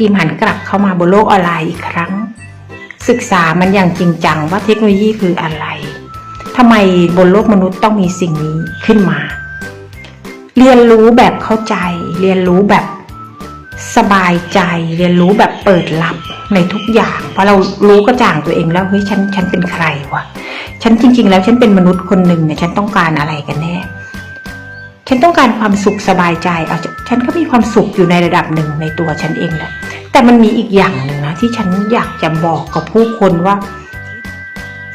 ดีมหันกลับเข้ามาบนโลกออนไลน์อีกครั้ง ศึกษามันอย่างจริงจังว่าเทคโนโลยีคืออะไรทำไมบนโลกมนุษย์ต้องมีสิ่งนี้ขึ้นมา เรียนรู้แบบเข้าใจ เรียนรู้แบบสบายใจ เรียนรู้แบบเปิดรับในทุกอย่าง เพราะเรารู้กระจ่างตัวเองแล้วเฮ้ยฉันฉันเป็นใครวะฉันจริง ๆ แล้วฉันเป็นมนุษย์คนหนึ่งเนี่ยฉันต้องการอะไรกันแน่ฉันต้องการความสุขสบายใจเอา ฉันก็มีความสุขอยู่ในระดับหนึ่งในตัวฉันเองแหละแต่มันมีอีกอย่างหนึ่งนะที่ฉันอยากจะบอกกับผู้คนว่า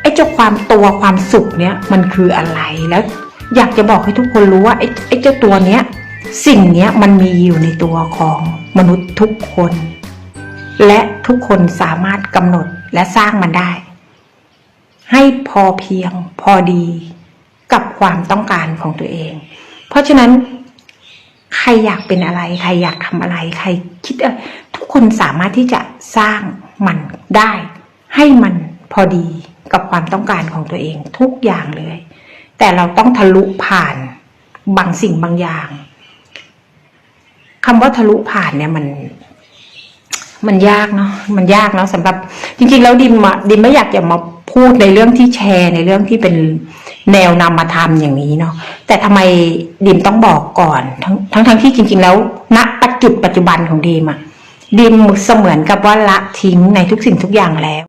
ไอ้เจ้าความตัวความสุขเนี้ยมันคืออะไรแล้ว อยากจะบอกให้ทุกคนรู้ว่าไอ้ไอ้เจ้าตัวเนี้ย สิ่งเนี้ยมันมีอยู่ในตัวของมนุษย์ทุกคน และทุกคนสามารถกำหนดและสร้างมันได้ ให้พอเพียงพอดีกับความต้องการของตัวเอง เพราะฉะนั้น ใครอยากเป็นอะไร ใครอยากทำอะไร ใครคิดอะไรทุกคนสามารถที่จะสร้างมันได้ ให้มันพอดีกับความต้องการของตัวเองทุกอย่างเลย แต่เราต้องทะลุผ่านบางสิ่งบางอย่างคำว่าทะลุผ่านเนี่ยมันมันยากเนาะ มันยากเนาะสำหรับ จริง ๆ แล้วดิมะดิมไม่อยากจะมาพูดในเรื่องที่แชร์ในเรื่องที่เป็น แนวนามาทำอย่างนี้เนาะแต่ทำไมดิมต้องบอกก่อนทั้งทั้งทั้งที่จริง ๆ แล้วณปัจจุดปัจจุบันของดิมอะดิมเสมือนกับว่าละทิ้งในทุกสิ่งทุกอย่างแล้ว